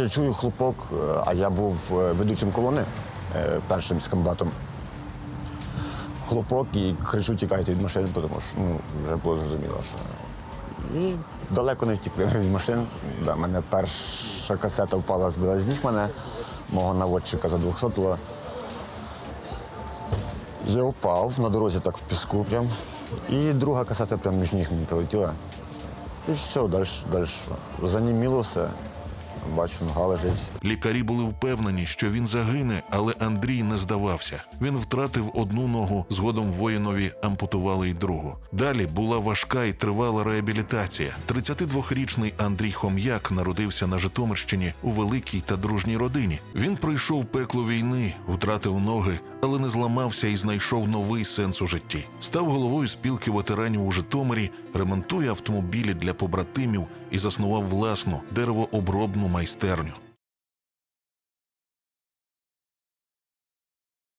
Я чую хлопок, е, а я був е, ведучим колони е, першим з комбатом. Хлопок і кричу, тікайте від машин, тому що ну, вже було зрозуміло, що. І далеко не втікли від машин. Да, мене перша касета впала, збила з ніг мене, мого наводчика за 200 було. Я впав на дорозі так в піску прям. І друга касета прямо між ніг мені прилетіла. І все, далі. Заніміло все. Бачу, нога лежить. Лікарі були впевнені, що він загине, але Андрій не здавався. Він втратив одну ногу, згодом воїнові ампутували й другу. Далі була важка і тривала реабілітація. 32-річний Андрій Хом'як народився на Житомирщині у великій та дружній родині. Він пройшов пекло війни, втратив ноги, але не зламався і знайшов новий сенс у житті. Став головою спілки ветеранів у Житомирі, ремонтує автомобілі для побратимів і заснував власну деревообробну майстерню.